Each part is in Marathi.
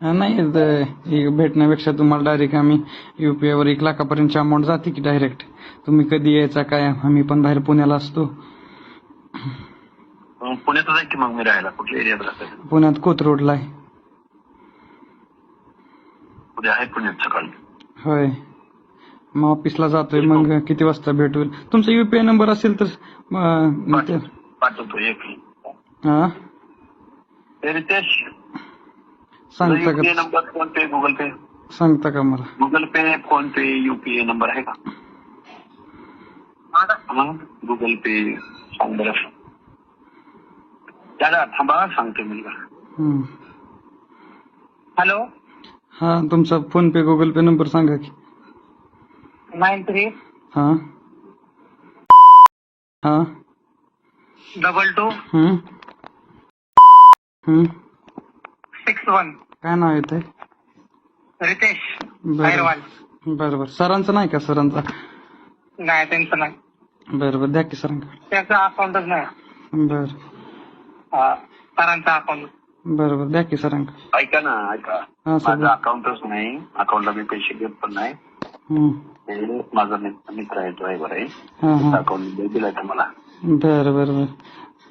नाही हे भेटण्यापेक्षा तुम्हाला डायरेक्ट आम्ही युपीआय वर एक लाखापर्यंतची अमाऊंट जाते की डायरेक्ट तुम्ही कधी यायचा काय? आम्ही पण बाहेर पुण्याला असतो. मग पुण्यातच आहे की मग मी राहायला? कुठल्या एरियात राहते? पुण्यात कोथरूडला आहे. उद्या आहे पुण्यात सकाळी. होय. मग ऑफिसला जातोय मग किती वाजता भेट? तुमचा युपीआय नंबर असेल तर पाठवतो एक हा? रितेश. सांगता युपीआय का number PhonePe Google Pay? सांगता का मला Google Pay PhonePe UPI number आहे का गुगल पे सांग बरं दादा थांबा सांगतो मुलगा हम्म. हॅलो? हा तुमचा PhonePe Google Pay number सांगा की? Nine three. हा। हा। Double two. हम्म। हम्म। वन काय नाव येतंय रितेश बरं. अहिरवाल. बरं बरं. सरांचं नाही का? सरांचा? नाही त्यांचं नाही. बरं बरं. द्या की सरांकडे त्याचं अकाउंटच नाही. बरं. हा, सरांचं अकाउंट बरं बरं. द्या की सरांकडे ऐका ना ऐका. हा सर माझं अकाउंटच नाही. अकाउंटला मी पैसे घेत पण नाही. हम्म. ते माझा मित्र मित्र आहे ड्रायव्हर आहे. हा हा. अकाउंट दिलाय का मला बरं बरं बरं?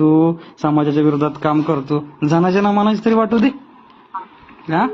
तू समाजाच्या विरोधात काम करतो. जनाच्या नामानाची तरी वाटू दे. हा?